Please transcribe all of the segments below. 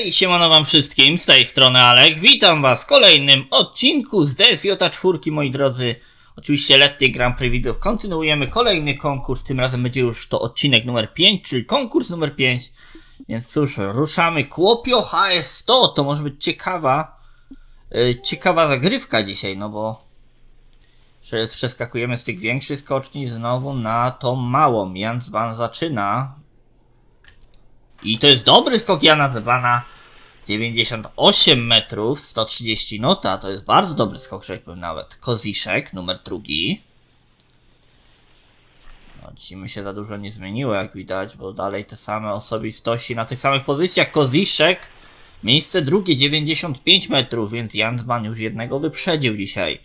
Hej, siemano wam wszystkim, z tej strony Alek, witam was w kolejnym odcinku z DSJ4, moi drodzy. Oczywiście letni Grand Prix widzów, kontynuujemy kolejny konkurs, tym razem będzie już to odcinek numer 5, czyli konkurs numer 5. Więc cóż, ruszamy, Kłopio HS100, to może być ciekawa, yy, ciekawa zagrywka dzisiaj, no bo prze- przeskakujemy z tych większych skoczni znowu na tą małą. Jansban zaczyna, i to jest dobry skok Jana Zebana. 98 metrów, 130 nota, to jest bardzo dobry skok, rzekłbym nawet. Koziszek, numer drugi. No, dzisiaj się za dużo nie zmieniło, jak widać, bo dalej te same osobistości na tych samych pozycjach. Koziszek, miejsce drugie, 95 metrów, więc Jansman już jednego wyprzedził dzisiaj.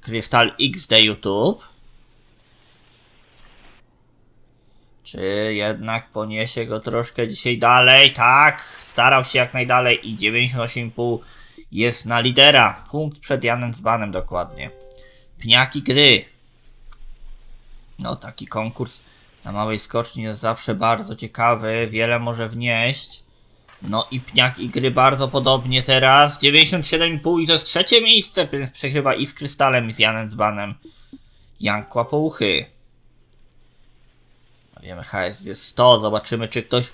Krystal XD YouTube. Czy jednak poniesie go troszkę dzisiaj dalej? Tak, starał się jak najdalej i 98,5 jest na lidera. Punkt przed Janem Zbanem dokładnie. Pniaki gry. No taki konkurs na małej skoczni jest zawsze bardzo ciekawy, wiele może wnieść. No i pniak i gry bardzo podobnie teraz. 97,5 i to jest trzecie miejsce, więc przegrywa i z Krystalem i z Janem Dzbanem. Jan Kłapouchy. Wiemy, HS jest 100, zobaczymy czy ktoś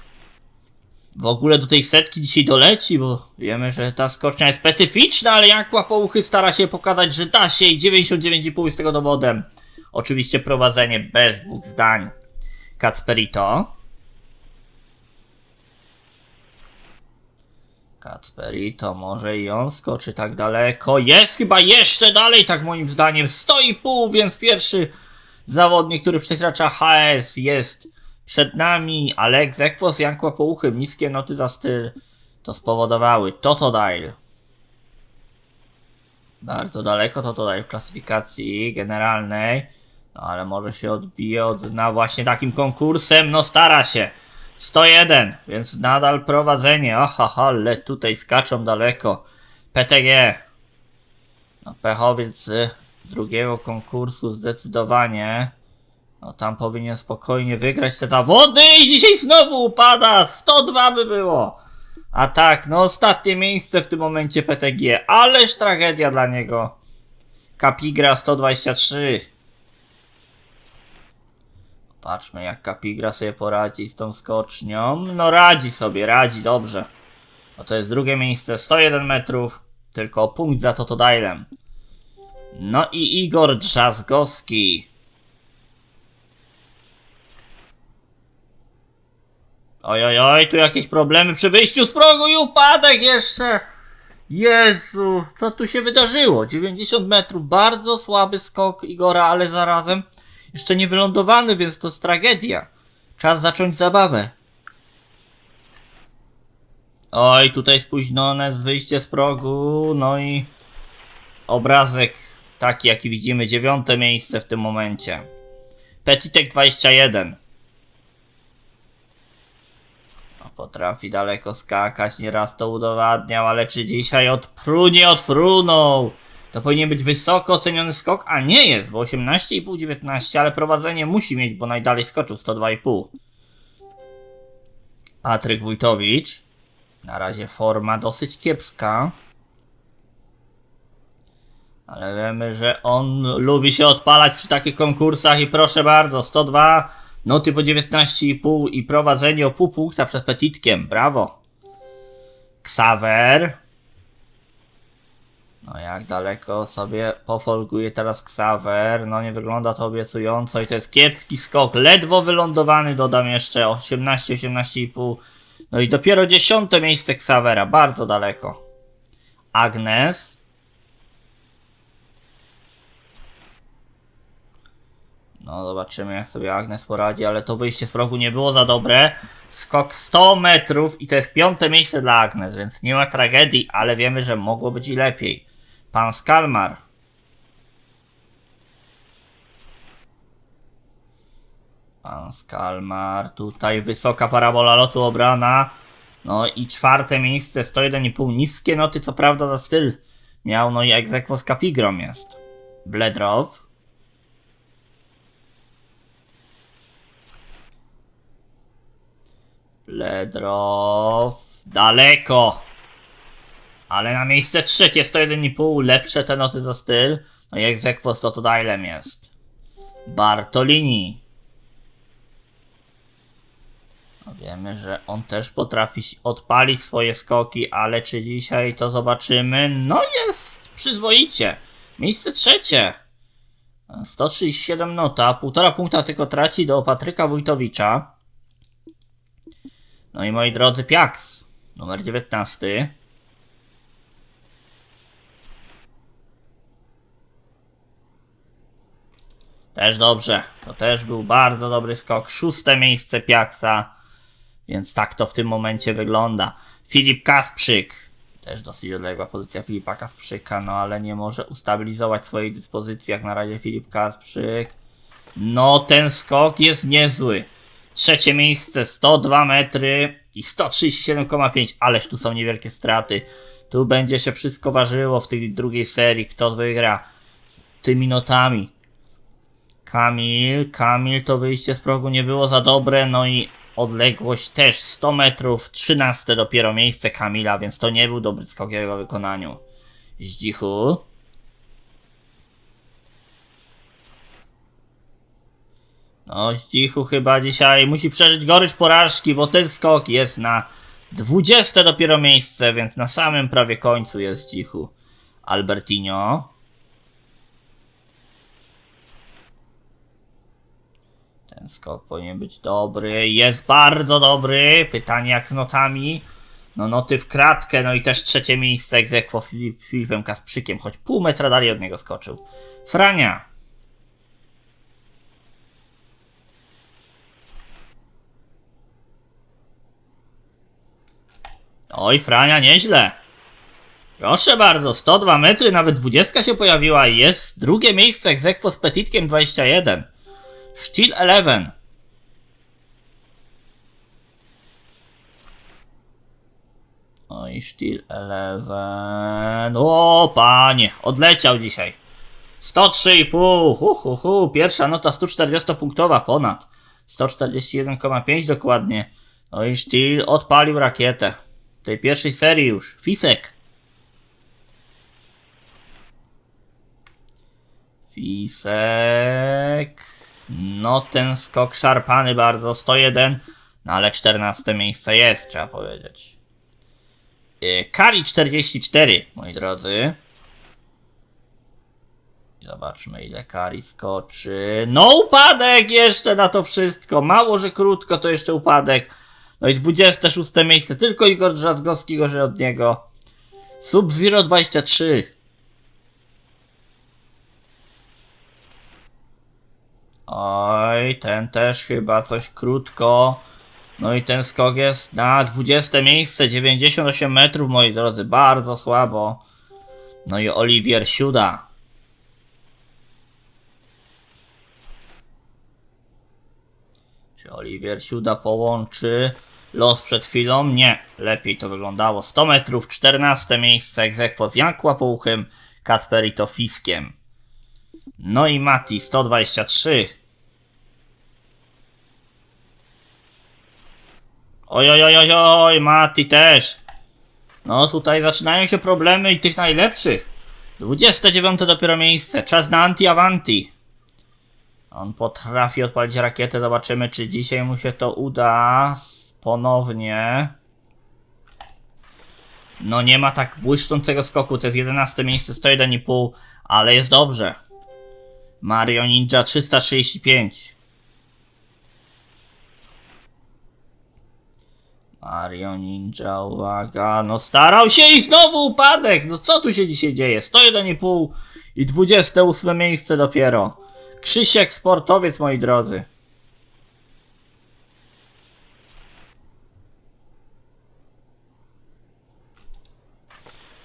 w ogóle do tej setki dzisiaj doleci, bo wiemy, że ta skocznia jest specyficzna, ale Jan Kłapouchy stara się pokazać, że da się i 99,5 jest tego dowodem. Oczywiście prowadzenie bez dwóch zdań. Kacperito. Kacperito, może i on skoczy tak daleko. Jest chyba jeszcze dalej, tak moim zdaniem. 100,5, więc pierwszy zawodnik, który przekracza HS jest przed nami, ale egzekwo Jankła Połuchem, niskie noty za styl to spowodowały. Totodile. Bardzo daleko Totodile w klasyfikacji generalnej, no ale może się odbije od właśnie takim konkursem, no stara się. 101, więc nadal prowadzenie. Aha, ale tutaj skaczą daleko. PTG. No pechowiec z drugiego konkursu zdecydowanie. No tam powinien spokojnie wygrać te zawody i dzisiaj znowu upada. 102 by było. A tak, no ostatnie miejsce w tym momencie PTG. Ależ tragedia dla niego. Kapigra 123. Patrzmy jak Kapigra sobie poradzi z tą skocznią. No radzi sobie, radzi dobrze. No to jest drugie miejsce, 101 metrów. Tylko punkt za Totodilem. No i Igor Drzazgowski. Oj, oj, oj, tu jakieś problemy przy wyjściu z progu i upadek jeszcze. Jezu, co tu się wydarzyło? 90 metrów, bardzo słaby skok Igora, ale zarazem jeszcze nie wylądowany, więc to jest tragedia. Czas zacząć zabawę. Oj, tutaj spóźnione wyjście z progu, no i obrazek taki jaki widzimy, dziewiąte miejsce w tym momencie. Petitek 21. No, potrafi daleko skakać, nieraz to udowadniał, ale czy dzisiaj odprunie odfrunął? To powinien być wysoko oceniony skok, a nie jest, bo 18,5, 19, ale prowadzenie musi mieć, bo najdalej skoczył 102,5. Patryk Wójtowicz. Na razie forma dosyć kiepska. Ale wiemy, że on lubi się odpalać przy takich konkursach i proszę bardzo, 102 noty po 19,5 i prowadzenie o pół punkta przed Petitkiem, brawo. Ksawer. No jak daleko sobie pofolguje teraz Ksawer, no nie wygląda to obiecująco i to jest kiepski skok, ledwo wylądowany dodam jeszcze 18, 18,5. No i dopiero dziesiąte miejsce Ksawera, bardzo daleko. Agnes. No zobaczymy jak sobie Agnes poradzi, ale to wyjście z progu nie było za dobre. Skok 100 metrów i to jest piąte miejsce dla Agnes, więc nie ma tragedii, ale wiemy, że mogło być i lepiej. Pan Skalmar. Pan Skalmar, tutaj wysoka parabola lotu obrana. No i czwarte miejsce, 101,5 niskie noty, co prawda za styl miał, no i egzekwo z Kapigrom jest. Bledrow. Ledrow. Daleko. ale na miejsce trzecie 101,5 lepsze te noty za styl. No i egzekwo to to Dylem jest. Bartolini. No wiemy, że on też potrafi odpalić swoje skoki, ale czy dzisiaj to zobaczymy? No jest przyzwoicie. Miejsce trzecie. 137 nota, półtora punkta tylko traci do Patryka Wójtowicza. No i moi drodzy, Piaks, numer 19. Też dobrze, to też był bardzo dobry skok. Szóste miejsce Piaksa, więc tak to w tym momencie wygląda. Filip Kasprzyk, też dosyć odległa pozycja Filipa Kasprzyka, no ale nie może ustabilizować swojej dyspozycji jak na razie Filip Kasprzyk. No ten skok jest niezły. Trzecie miejsce 102 metry i 137,5, ależ tu są niewielkie straty. Tu będzie się wszystko ważyło w tej drugiej serii, kto wygra tymi notami. Kamil, Kamil, to wyjście z progu nie było za dobre, no i odległość też 100 metrów, 13 dopiero miejsce Kamila, więc to nie był dobry skok w jego wykonaniu. Zdzichu. No, Zdzichu chyba dzisiaj musi przeżyć gorycz porażki, bo ten skok jest na 20 dopiero miejsce, więc na samym prawie końcu jest Zdzichu. Albertinho. Ten skok powinien być dobry. Jest bardzo dobry. Pytanie jak z notami. No noty w kratkę, no i też trzecie miejsce egzekwo Filip, Filipem Kasprzykiem, choć pół metra dalej od niego skoczył. Frania. Oj, Frania, nieźle. Proszę bardzo, 102 metry, nawet 20 się pojawiła i jest drugie miejsce egzekwo z Petitkiem 21. Steel 11. Oj, Steel 11. O, panie, odleciał dzisiaj. 103,5. Hu, hu, hu. Pierwsza nota 140-punktowa ponad. 141,5 dokładnie. No i Steel odpalił rakietę. Tej pierwszej serii już. Fisek. Fisek. No ten skok szarpany bardzo. 101. No ale 14 miejsce jest, trzeba powiedzieć. Yy, Kari 44, moi drodzy. Zobaczmy ile Kari skoczy. No upadek jeszcze na to wszystko. Mało, że krótko, to jeszcze upadek. No i 26 miejsce. Tylko Igor Drzazgowski gorzej od niego. Sub-Zero 23. Oj, ten też chyba coś krótko. No i ten skok jest na 20 miejsce, 98 metrów, moi drodzy, bardzo słabo. No i Oliwier Siuda. Czy Oliwier Siuda połączy los przed chwilą? Nie, lepiej to wyglądało. 100 metrów, 14 miejsce, egzekwo z Janku Łapouchem, Kasperito Fiskiem. No i Mati 123. Oj, oj, oj, oj, oj, Mati też. No tutaj zaczynają się problemy i tych najlepszych. 29 dopiero miejsce. Czas na anti-avanti. On potrafi odpalić rakietę. Zobaczymy, czy dzisiaj mu się to uda. Ponownie. No nie ma tak błyszczącego skoku. To jest 11 miejsce, 101,5. Ale jest dobrze. Mario Ninja 335. Mario Ninja, uwaga, no starał się i znowu upadek! No co tu się dzisiaj dzieje? 101,5 i 28 miejsce dopiero. Krzysiek sportowiec, moi drodzy.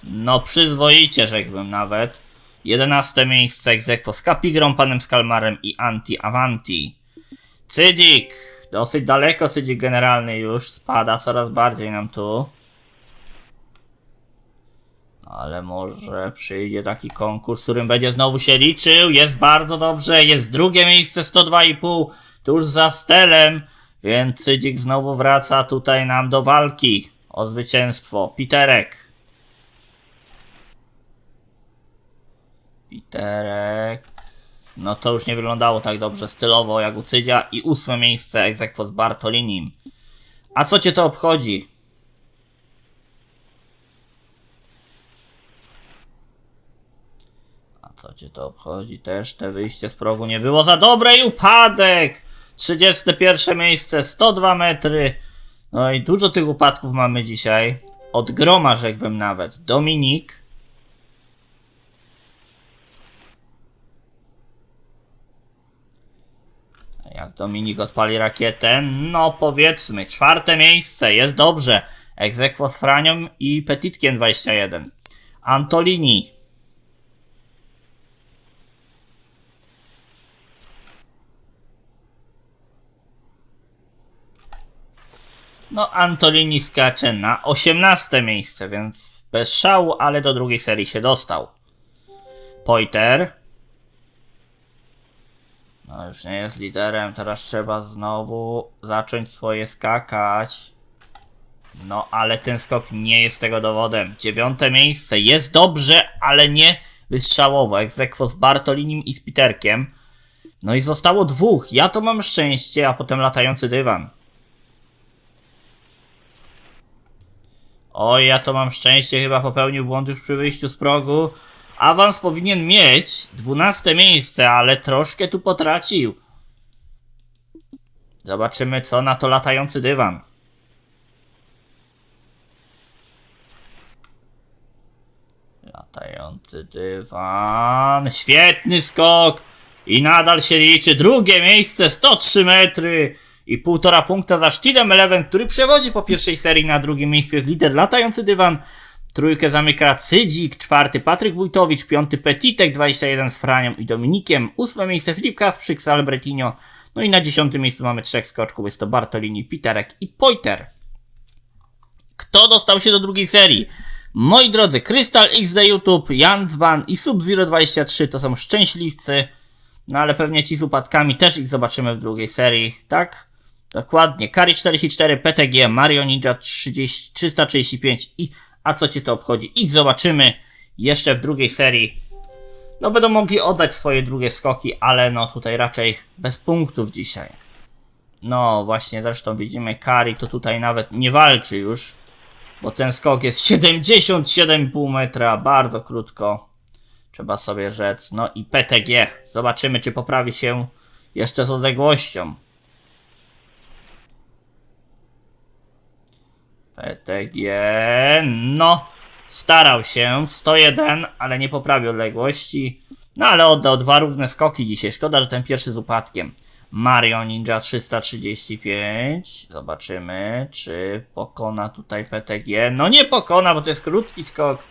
No przyzwoicie, rzekłbym nawet. 11 miejsce egzekwo z Kapigrą, panem Skalmarem i Anti Avanti. Cydzik! Dosyć daleko Cydzik generalny już, spada coraz bardziej nam tu ale może przyjdzie taki konkurs, w którym będzie znowu się liczył. Jest bardzo dobrze, jest drugie miejsce 102,5 tuż za Stelem, więc Cydzik znowu wraca tutaj nam do walki o zwycięstwo. Piterek. Piterek. No to już nie wyglądało tak dobrze stylowo jak u Cydzia i ósme miejsce egzekwo z Bartolinim. A co cię to obchodzi? Co cię to obchodzi? Też te wyjście z progu nie było za dobre i upadek! 31 miejsce, 102 metry. No i dużo tych upadków mamy dzisiaj. Od groma rzekłbym nawet. Dominik. Jak Dominik odpali rakietę? No powiedzmy, czwarte miejsce, jest dobrze. Egzekwo z Franią i Petitkiem 21. Antolini. No, Antolini skacze na 18 miejsce, więc bez szału, ale do drugiej serii się dostał. Poiter. No, już nie jest liderem, teraz trzeba znowu zacząć swoje skakać. No, ale ten skok nie jest tego dowodem. Dziewiąte miejsce, jest dobrze, ale nie wystrzałowo. Egzekwo z Bartolinim i z Piterkiem. No i zostało dwóch. Ja to mam szczęście, a potem latający dywan. Oj, ja to mam szczęście, chyba popełnił błąd już przy wyjściu z progu. Awans powinien mieć 12 miejsce, ale troszkę tu potracił. Zobaczymy, co na to latający dywan. Latający dywan. Świetny skok! I nadal się liczy. Drugie miejsce, 103 metry. I półtora punkta za Steelem Eleven, który przewodzi po pierwszej serii na drugim miejscu jest lider latający dywan. Trójkę zamyka Cydzik, czwarty Patryk Wójtowicz, piąty Petitek, 21 z Franią i Dominikiem, ósme miejsce Filip Kasprzyk z Albertino, no i na dziesiątym miejscu mamy trzech skoczków, jest to Bartolini, Piterek i Poiter. Kto dostał się do drugiej serii? Moi drodzy, Crystal XD YouTube, Jansban i Sub-023 to są szczęśliwcy, no ale pewnie ci z upadkami też ich zobaczymy w drugiej serii, tak? Dokładnie, Kari 44, PTG, Mario Ninja 30, 335 i a co cię to obchodzi? Ich zobaczymy jeszcze w drugiej serii. No będą mogli oddać swoje drugie skoki, ale no tutaj raczej bez punktów dzisiaj. No właśnie, zresztą widzimy Kari to tutaj nawet nie walczy już. Bo ten skok jest 77,5 metra, bardzo krótko. Trzeba sobie rzec. No i PTG. Zobaczymy czy poprawi się jeszcze z odległością. PTG, no, starał się, 101, ale nie poprawił odległości. No ale oddał dwa równe skoki dzisiaj, szkoda, że ten pierwszy z upadkiem. Mario Ninja 335, zobaczymy, czy pokona tutaj PTG. No nie pokona, bo to jest krótki skok,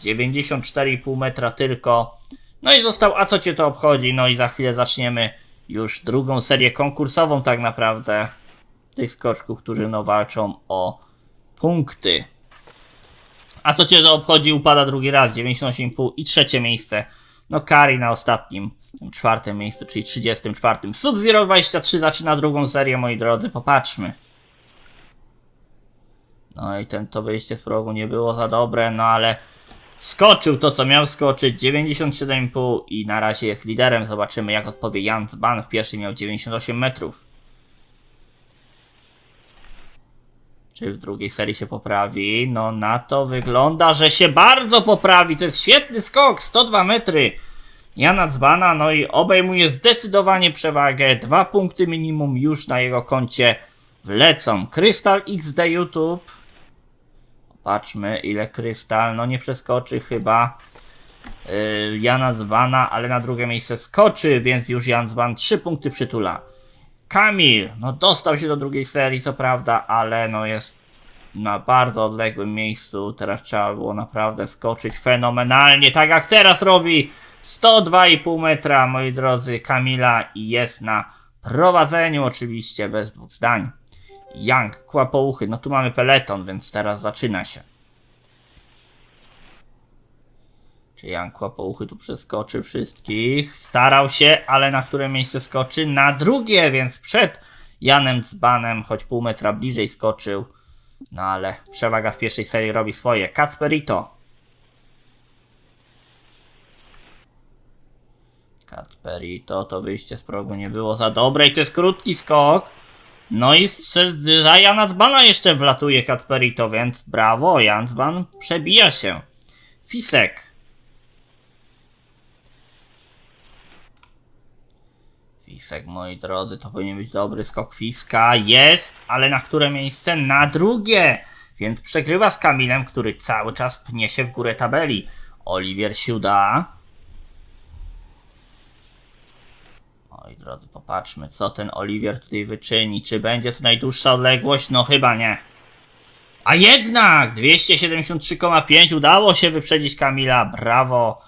94,5 metra tylko. No i został, a co cię to obchodzi? No i za chwilę zaczniemy już drugą serię konkursową tak naprawdę. Tych skoczków, którzy no walczą o punkty. A co cię to obchodzi? Upada drugi raz, 98,5 i trzecie miejsce. No Kari na ostatnim, czwartym miejscu, czyli 34. Sub-Zero 23 zaczyna drugą serię, moi drodzy, popatrzmy. No i ten to wyjście z progu nie było za dobre, no ale skoczył to co miał skoczyć, 97,5 i na razie jest liderem. Zobaczymy jak odpowie Jans Ban, w pierwszym miał 98 metrów. Czy w drugiej serii się poprawi? No na to wygląda, że się bardzo poprawi. To jest świetny skok, 102 metry. Jana Dzbana, no i obejmuje zdecydowanie przewagę. Dwa punkty minimum już na jego koncie wlecą. Krystal XD YouTube. Patrzmy ile Krystal, no nie przeskoczy chyba yy, Jana Dzbana, ale na drugie miejsce skoczy, więc już Jan Dzban 3 punkty przytula. Kamil, no dostał się do drugiej serii, co prawda, ale no jest na bardzo odległym miejscu. Teraz trzeba było naprawdę skoczyć fenomenalnie, tak jak teraz robi. 102,5 metra, moi drodzy, Kamila i jest na prowadzeniu oczywiście, bez dwóch zdań. Young, kłapouchy, no tu mamy peleton, więc teraz zaczyna się. Czy Jan Kłapouchy tu przeskoczy wszystkich? Starał się, ale na które miejsce skoczy? Na drugie, więc przed Janem Dzbanem, choć pół metra bliżej skoczył. No ale przewaga z pierwszej serii robi swoje. Kacperito. Kacperito, to wyjście z progu nie było za dobre i to jest krótki skok. No i za Jana Dzbana jeszcze wlatuje Kacperito, więc brawo, Jan Dzban przebija się. Fisek. Fisek, moi drodzy, to powinien być dobry skok Fiska. Jest, ale na które miejsce? Na drugie! Więc przegrywa z Kamilem, który cały czas pnie się w górę tabeli. Oliwier Siuda. Moi drodzy, popatrzmy, co ten Oliwier tutaj wyczyni. Czy będzie to najdłuższa odległość? No chyba nie. A jednak! 273,5 udało się wyprzedzić Kamila. Brawo!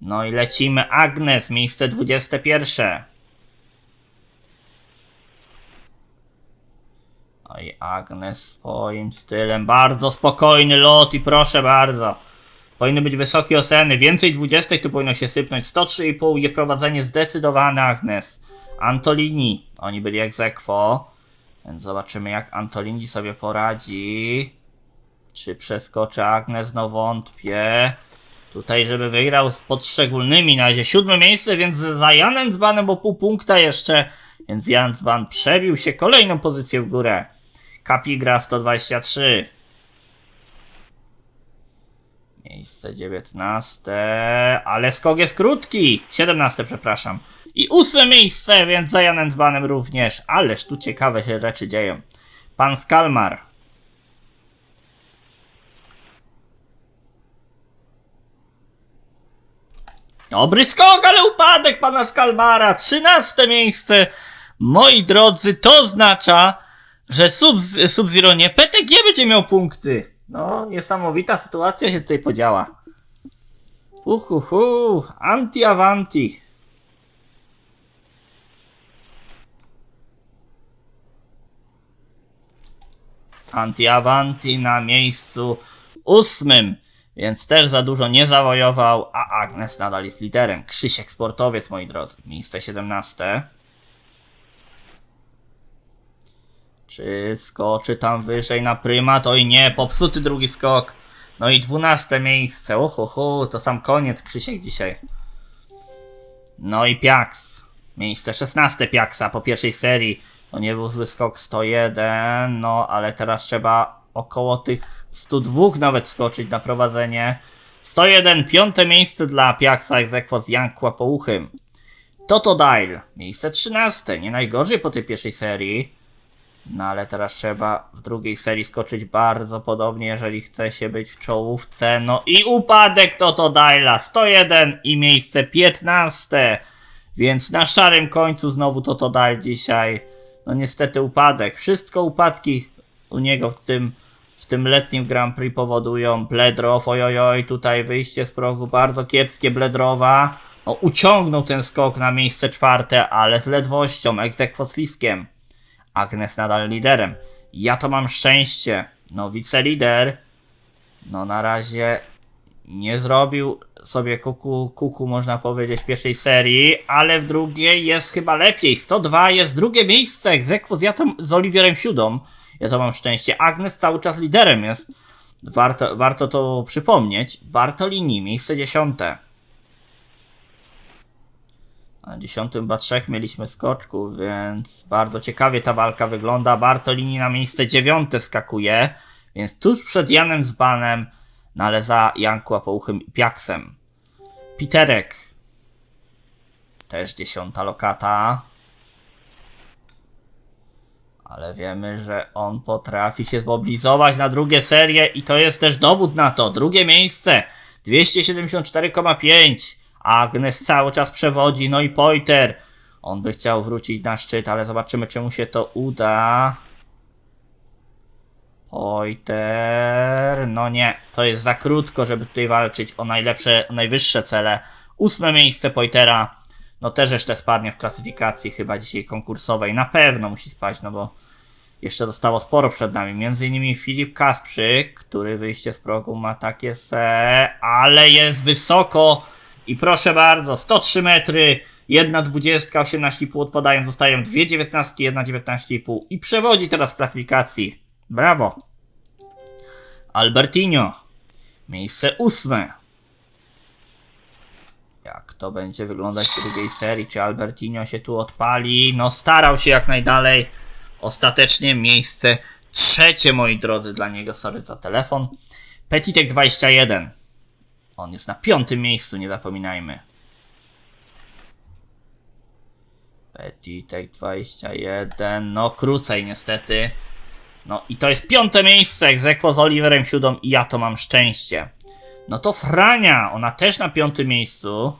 No i lecimy. Agnes, miejsce 21. No i Agnes swoim stylem. Bardzo spokojny lot i proszę bardzo. Powinny być wysokie oceny. Więcej 20 tu powinno się sypnąć. 103,5 je prowadzenie zdecydowane Agnes. Antolini. Oni byli ex aequo. Więc zobaczymy jak Antolini sobie poradzi. Czy przeskoczy Agnes? No wątpię. Tutaj, żeby wygrał z podszczególnymi na razie siódme miejsce, więc za Janem Dzbanem o pół punkta jeszcze. Więc Jan Dzban przebił się kolejną pozycję w górę. Kapigra 123. Miejsce 19, ale skok jest krótki. 17, przepraszam. I ósme miejsce, więc za Janem Dzbanem również. Ależ tu ciekawe się rzeczy dzieją. Pan Skalmar. Dobry skok, ale upadek pana Skalmara. 13 miejsce. Moi drodzy, to oznacza, że Sub- Sub-Zero nie PTG będzie miał punkty. No, niesamowita sytuacja się tutaj podziała. Uhuhu, anti avanti. Anti avanti na miejscu ósmym, więc też za dużo nie zawojował, a Agnes nadal jest liderem. Krzysiek Sportowiec, moi drodzy, miejsce 17. Czy skoczy tam wyżej na prymat? Oj nie, popsuty drugi skok. No i dwunaste miejsce. Ohoho, to sam koniec Krzysiek dzisiaj. No i Piaks. Miejsce 16 Piaksa po pierwszej serii. To nie był zły skok 101, no ale teraz trzeba około tych 102 nawet skoczyć na prowadzenie. 101, piąte miejsce dla Piaksa egzekwo z Jankła Połuchym. Toto Dial, miejsce 13, nie najgorzej po tej pierwszej serii. No ale teraz trzeba w drugiej serii skoczyć bardzo podobnie, jeżeli chce się być w czołówce. No i upadek Toto Daila 101 i miejsce 15. Więc na szarym końcu znowu Toto Dail dzisiaj. No niestety upadek. Wszystko upadki u niego w tym, w tym letnim Grand Prix powodują. Bledrow, ojojoj, tutaj wyjście z progu bardzo kiepskie Bledrowa. No, uciągnął ten skok na miejsce czwarte, ale z ledwością, egzekwo. Agnes nadal liderem. Ja to mam szczęście. No, wicelider. No, na razie nie zrobił sobie kuku, kuku, można powiedzieć, w pierwszej serii, ale w drugiej jest chyba lepiej. 102 jest drugie miejsce, egzekwo z, ja to, z Oliwierem Siudą. Ja to mam szczęście. Agnes cały czas liderem jest. Warto, warto to przypomnieć. Bartolini, miejsce dziesiąte. Na dziesiątym chyba trzech mieliśmy skoczków, więc bardzo ciekawie ta walka wygląda. Bartolini na miejsce dziewiąte skakuje, więc tuż przed Janem Zbanem, no ale za Janku Apouchym i Piaksem. Piterek. Też dziesiąta lokata. Ale wiemy, że on potrafi się zmobilizować na drugie serie i to jest też dowód na to. Drugie miejsce 274,5. Agnes cały czas przewodzi, no i Poiter. On by chciał wrócić na szczyt, ale zobaczymy, czy mu się to uda. Poiter. No nie, to jest za krótko, żeby tutaj walczyć o najlepsze, o najwyższe cele. Ósme miejsce Poitera. No też jeszcze spadnie w klasyfikacji chyba dzisiaj konkursowej. Na pewno musi spaść, no bo jeszcze zostało sporo przed nami. Między innymi Filip Kasprzyk, który wyjście z progu ma takie se, ale jest wysoko. I proszę bardzo, 103 metry, jedna 20, 18,5 odpadają, zostają dwie 19, jedna 19,5 i przewodzi teraz w klasyfikacji. Brawo. Albertinho, miejsce ósme. Jak to będzie wyglądać w drugiej serii. Czy Albertinho się tu odpali? No, starał się jak najdalej. Ostatecznie miejsce trzecie, moi drodzy, dla niego. Sorry za telefon. Petitek 21. On jest na piątym miejscu, nie zapominajmy. Petitek 21. No, krócej niestety. No i to jest piąte miejsce, egzekwo z Oliverem Siódą i ja to mam szczęście. No to Frania, ona też na piątym miejscu.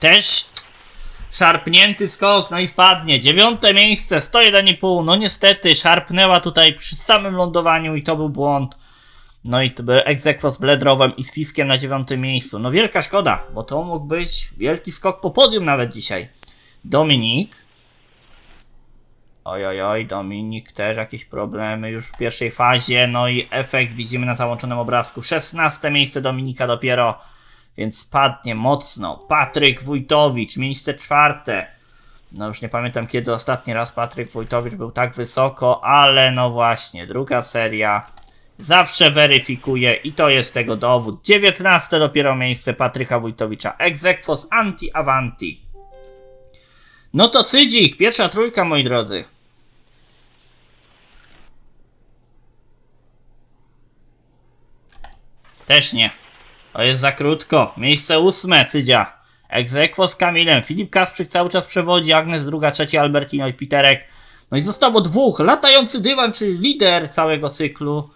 Też szarpnięty skok, no i wpadnie. Dziewiąte miejsce, 101,5. No niestety, szarpnęła tutaj przy samym lądowaniu i to był błąd. No i to był egzekwo z Bledrowem i z Fiskiem na dziewiątym miejscu. No wielka szkoda, bo to mógł być wielki skok po podium nawet dzisiaj. Dominik. Oj, oj, oj, Dominik też jakieś problemy już w pierwszej fazie. No i efekt widzimy na załączonym obrazku. 16 miejsce Dominika dopiero, więc spadnie mocno. Patryk Wójtowicz, miejsce czwarte. No już nie pamiętam kiedy ostatni raz Patryk Wójtowicz był tak wysoko, ale no właśnie, druga seria. Zawsze weryfikuje i to jest tego dowód. 19 dopiero miejsce Patryka Wójtowicza. Z Anti Avanti. No to Cydzik, pierwsza trójka moi drodzy. Też nie. To jest za krótko. Miejsce ósme, Cydzia. Egzekwo z Kamilem. Filip Kasprzyk cały czas przewodzi. Agnes druga, trzecia, Albertino i Piterek. No i zostało dwóch. Latający dywan, czyli lider całego cyklu,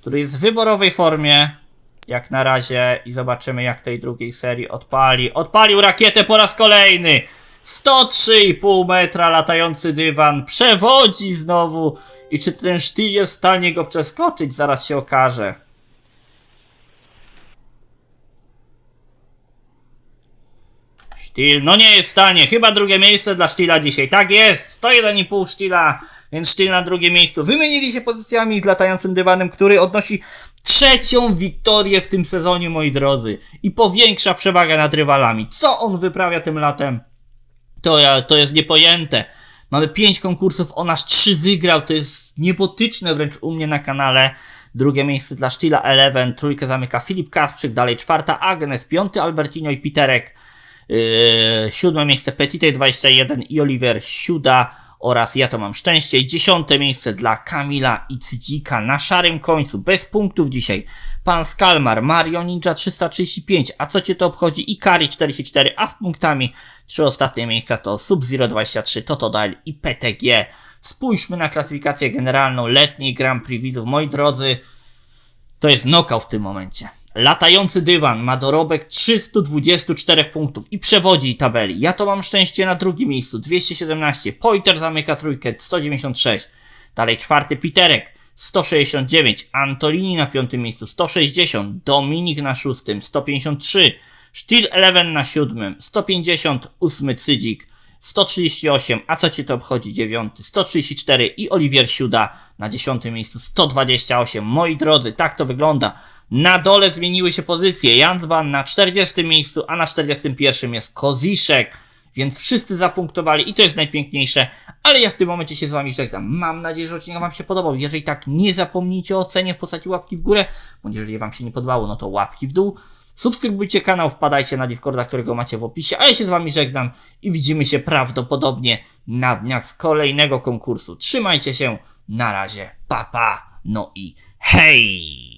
który jest w wyborowej formie. Jak na razie. I zobaczymy jak tej drugiej serii odpali. Odpalił rakietę po raz kolejny. 103,5 metra latający dywan. Przewodzi znowu. I czy ten sztyl jest w stanie go przeskoczyć? Zaraz się okaże. Sztil, no nie jest w stanie. Chyba drugie miejsce dla Sztila dzisiaj. Tak jest, 101,5 Sztila, więc Sztil na drugim miejscu. Wymienili się pozycjami z latającym dywanem, który odnosi trzecią wiktorię w tym sezonie, moi drodzy. I powiększa przewagę nad rywalami. Co on wyprawia tym latem? To, ja, to jest niepojęte. Mamy pięć konkursów, on aż trzy wygrał. To jest niepotyczne wręcz u mnie na kanale. Drugie miejsce dla Sztila Eleven, trójkę zamyka Filip Kasprzyk, dalej czwarta Agnes, piąty Albertino i Piterek. Yy, siódme miejsce Petite 21 i Oliver Siuda oraz Ja to mam szczęście. Dziesiąte miejsce dla Kamila i Cydzika na szarym końcu, bez punktów dzisiaj. Pan Skalmar, Mario Ninja 335, a co cię to obchodzi? I Kari 44, a z punktami trzy ostatnie miejsca to Sub-Zero 23, Totodile i PTG. Spójrzmy na klasyfikację generalną letniej Grand Prix widzów. Moi drodzy, to jest knockout w tym momencie. Latający dywan ma dorobek 324 punktów i przewodzi tabeli. Ja to mam szczęście na drugim miejscu 217. Pointer zamyka trójkę 196. Dalej czwarty Piterek 169. Antolini na piątym miejscu 160. Dominik na szóstym 153. Steel Eleven na siódmym 158. Cydzik 138, a co ci to obchodzi? 9, 134 i Oliwier Siuda na 10 miejscu 128. Moi drodzy, tak to wygląda. Na dole zmieniły się pozycje. Jansban na 40 miejscu, a na 41 jest Koziszek. Więc wszyscy zapunktowali i to jest najpiękniejsze. Ale ja w tym momencie się z wami żegnam. Mam nadzieję, że odcinek wam się podobał. Jeżeli tak, nie zapomnijcie o ocenie, postaci łapki w górę. Bądź jeżeli wam się nie podobało, no to łapki w dół. Subskrybujcie kanał, wpadajcie na Discorda, którego macie w opisie, a ja się z wami żegnam i widzimy się prawdopodobnie na dniach z kolejnego konkursu. Trzymajcie się, na razie, papa, pa. no i hej!